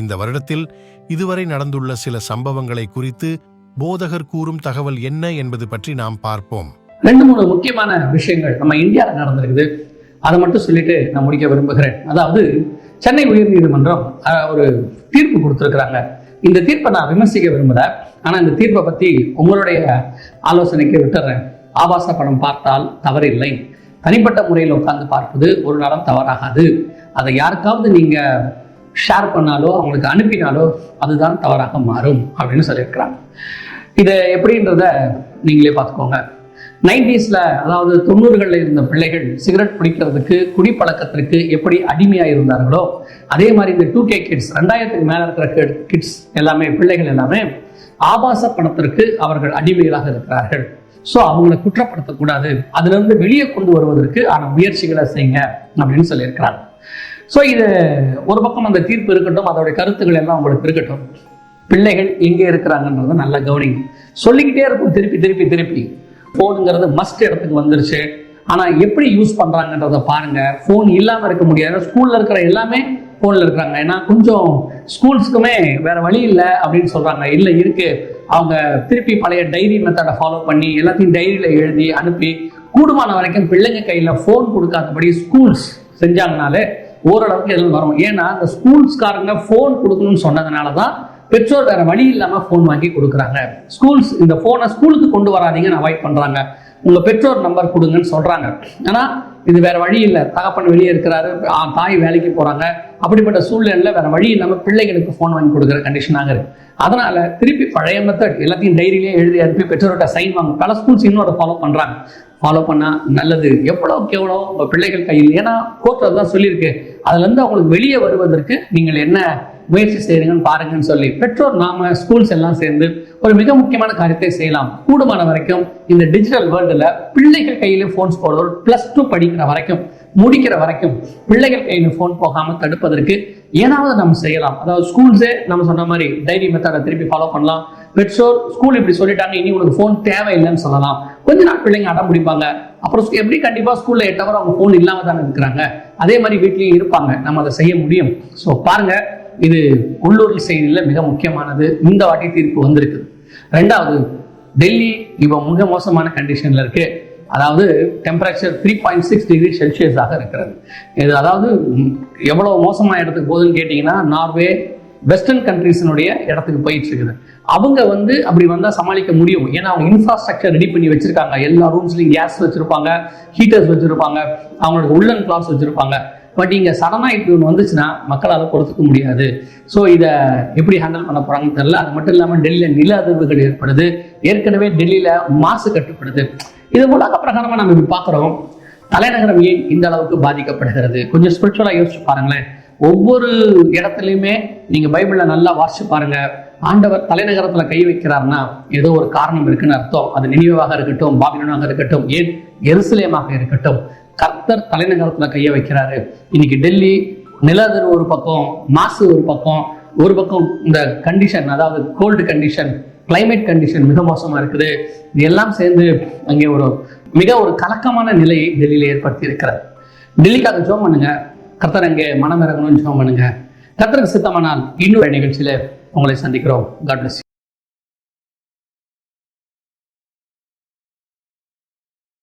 இந்த வருடத்தில் இதுவரை நடந்துள்ள சில சம்பவங்களை குறித்து போதகர் கூறும் தகவல் என்ன என்பது பற்றி நாம் பார்ப்போம். ரெண்டு மூணு முக்கியமான விஷயங்கள் நம்ம இந்தியாவில் நடந்திருக்குது. அதை மட்டும் சொல்லிட்டு நான் முடிக்க விரும்புகிறேன். அதாவது சென்னை உயர்நீதிமன்றம் ஒரு தீர்ப்பு கொடுத்துருக்குறாங்க. இந்த தீர்ப்பை நான் விமர்சிக்க விரும்பல. ஆனால் இந்த தீர்ப்பை பற்றி உங்களுடைய ஆலோசனைக்கு விட்டுறேன். ஆபாச படம் பார்த்தால் தவறில்லை. தனிப்பட்ட முறையில் உட்கார்ந்து பார்ப்பது ஒரு நாளும் தவறாகாது. அதை யாருக்காவது நீங்கள் ஷேர் பண்ணாலோ அவங்களுக்கு அனுப்பினாலோ அதுதான் தவறாக மாறும் அப்படின்னு சொல்லியிருக்கிறாங்க. இதை எப்படின்றத நீங்களே பார்த்துக்கோங்க. நைன்டிஸில் அதாவது தொண்ணூறுகளில் இருந்த பிள்ளைகள் சிகரெட் பிடிக்கிறதுக்கு குடிப்பழக்கத்திற்கு எப்படி அடிமையாக இருந்தார்களோ அதே மாதிரி இந்த டூ கே கிட்ஸ் ரெண்டாயிரத்துக்கு மேலே இருக்கிற கிட்ஸ் எல்லாமே பிள்ளைகள் எல்லாமே ஆபாச பணத்திற்கு அவர்கள் அடிமைகளாக இருக்கிறார்கள். ஸோ அவங்களை குற்றப்படுத்தக்கூடாது. அதுலேருந்து வெளியே கொண்டு வருவதற்கு ஆன முயற்சிகளை செய்யுங்க அப்படின்னு சொல்லியிருக்கிறார் ஸோ இது ஒரு பக்கம் அந்த தீர்ப்பு இருக்கட்டும் அதோடைய கருத்துக்கள் எல்லாம் உங்களுக்கு இருக்கட்டும். பிள்ளைகள் எங்கே இருக்கிறாங்கன்றத நல்லா கவனிங்க. சொல்லிக்கிட்டே இருக்கும் திருப்பி திருப்பி திருப்பி. ஃபோனுங்கிறது மஸ்ட் இடத்துக்கு வந்துருச்சு. ஆனால் எப்படி யூஸ் பண்ணுறாங்கன்றத பாருங்கள் ஃபோன் இல்லாமல் இருக்க முடியாது. ஸ்கூலில் இருக்கிற எல்லாமே ஃபோனில் இருக்கிறாங்க. ஏன்னா கொஞ்சம் ஸ்கூல்ஸுக்குமே வேறு வழி இல்லை அப்படின்னு சொல்கிறாங்க இல்லை இருக்குது அவங்க திருப்பி பழைய டைரி மெத்தடை ஃபாலோ பண்ணி எல்லாத்தையும் டைரியில் எழுதி அனுப்பி கூடுமான வரைக்கும் பிள்ளைங்க கையில் ஃபோன் கொடுக்காதபடி ஸ்கூல்ஸ் செஞ்சாங்கனாலே ஓரளவுக்கு எதுவும் வரும். ஏன்னா அந்த ஸ்கூல்ஸ்காரங்க ஃபோன் கொடுக்கணும்னு சொன்னதுனால தான் பெற்றோர் வேற வழி இல்லாம ஃபோன் வாங்கி கொடுக்குறாங்க. ஸ்கூல்ஸ் இந்த ஃபோனை ஸ்கூலுக்கு கொண்டு வராதீங்கன்னு அவாய்ட் பண்றாங்க. உங்க பெற்றோர் நம்பர் கொடுங்கன்னு சொல்றாங்க. ஆனா இது வேற வழி இல்லை. தகப்பன் வெளியே இருக்கிறாரு. தாய் வேலைக்கு போறாங்க. அப்படிப்பட்ட சூழ்நிலையில் வேற வழி இல்லாமல் பிள்ளைகளுக்கு ஃபோன் வாங்கி கொடுக்குற கண்டிஷனாக இருக்கு. அதனால திருப்பி பழைய மெத்தட் எல்லாத்தையும் டைரியிலேயே எழுதி அனுப்பி பெற்றோர்கிட்ட சைன் வாங்க. பல ஸ்கூல்ஸ் இன்னும் அதை ஃபாலோ பண்றாங்க. ஃபாலோ பண்ணா நல்லது. எவ்வளோக்கு எவ்வளோ உங்கள் பிள்ளைகள் கையில்? ஏன்னா கோர்ட் தான் சொல்லியிருக்கு. அதுலேருந்து அவங்களுக்கு வெளியே வருவதற்கு நீங்கள் என்ன முயற்சி செய்கிறீங்கன்னு பாருங்கன்னு சொல்லி பெற்றோர் நாம ஸ்கூல்ஸ் எல்லாம் சேர்ந்து ஒரு மிக முக்கியமான காரியத்தை செய்யலாம். கூடுமான வரைக்கும் இந்த டிஜிட்டல் வேர்ல்டுல பிள்ளைகள் கையில ஃபோன்ஸ் போடுறது ப்ளஸ் டூ படிக்கிற வரைக்கும் முடிக்கிற வரைக்கும் பிள்ளைகள் கையில் ஃபோன் போகாமல் தடுப்பதற்கு ஏதாவது நம்ம செய்யலாம். அதாவது ஸ்கூல்ஸே நம்ம சொன்ன மாதிரி டைரி மெத்தடை திருப்பி ஃபாலோ பண்ணலாம். பெற்றோர் ஸ்கூல் இப்படி சொல்லிட்டாங்க இனி உனக்கு ஃபோன் தேவையில்லைன்னு சொல்லலாம். கொஞ்ச நாள் பிள்ளைங்க அடம் பிடிப்பாங்க. அப்புறம் எப்படி கண்டிப்பாக ஸ்கூலில் எட்டு ஹவர் அவங்க ஃபோன் இல்லாமல் தானே இருக்கிறாங்க? அதே மாதிரி வீட்லேயும் இருப்பாங்க. நம்ம அதை செய்ய முடியும். ஸோ பாருங்க இது உள்ளூர் செய்தியில் மிக முக்கியமானது. இந்த வாட்டி தீர்ப்பு வந்திருக்கு ரெண்டாவது டெல்லி இப்போ மிக மோசமான கண்டிஷனில் இருக்குது அதாவது temperature three point six degree செல்சியஸாக இருக்கிறது. இது அதாவது எவ்வளோ மோசமான இடத்துக்கு போகுதுன்னு கேட்டிங்கன்னா நார்வே வெஸ்டர்ன் கண்ட்ரீஸினுடைய இடத்துக்கு போயிட்டு இருக்குது. அவங்க வந்து அப்படி வந்தால் சமாளிக்க முடியும். ஏன்னா அவங்க இன்ஃப்ராஸ்ட்ரக்சர் ரெடி பண்ணி வச்சிருக்காங்க. எல்லா ரூம்ஸ்லையும் கேஸ் வச்சிருப்பாங்க ஹீட்டர்ஸ் வச்சிருப்பாங்க அவங்களுக்கு உள்ளன் கிளாஸ் வச்சிருப்பாங்க. பட் இங்கே சடனாக இப்படி ஒன்று வந்துச்சுன்னா மக்களால் பொறுத்துக்க முடியாது. ஸோ இதை எப்படி ஹேண்டில் பண்ண போகிறாங்கன்னு தெரில அது மட்டும் இல்லாமல் டெல்லியில் நில அதிர்வுகள் ஏற்படுது. ஏற்கனவே டெல்லியில் மாசு கட்டுப்படுது. இது உலக பிரகாரமாக நம்ம இப்படி பார்க்குறோம். தலைநகரம் ஏன் இந்த அளவுக்கு பாதிக்கப்படுகிறது? கொஞ்சம் ஸ்பிரிச்சுவலாக யோசிச்சு பாருங்களேன். ஒவ்வொரு இடத்துலையுமே நீங்கள் பைபிளில் நல்லா வாசிச்சு பாருங்க. ஆண்டவர் தலைநகரத்தில் கை வைக்கிறார்னா ஏதோ ஒரு காரணம் இருக்குன்னு அர்த்தம். அது நினைவாக இருக்கட்டும் பாபிலோனாக இருக்கட்டும் ஏன் எருசலேமாக இருக்கட்டும். கர்த்தர் தலைநகரத்தில் கையை வைக்கிறாரு. இன்னைக்கு டெல்லி நிலதர் ஒரு பக்கம் மாசு ஒரு பக்கம் ஒரு பக்கம் இந்த கண்டிஷன் அதாவது கோல்டு கண்டிஷன் கிளைமேட் கண்டிஷன் மிக மோசமா இருக்குது. இது எல்லாம் சேர்ந்து அங்கே ஒரு மிக ஒரு கலக்கமான நிலையை டெல்லியில் ஏற்படுத்தி இருக்கிறார் டெல்லிக்காக ஜோம் பண்ணுங்க. கர்த்தர் அங்கே மனம் இறங்கணும்னு ஜோம் பண்ணுங்க. கர்த்தருக்கு சித்தமானால் இன்னொரு நிகழ்ச்சியில உங்களை சந்திக்கிறோம். God plus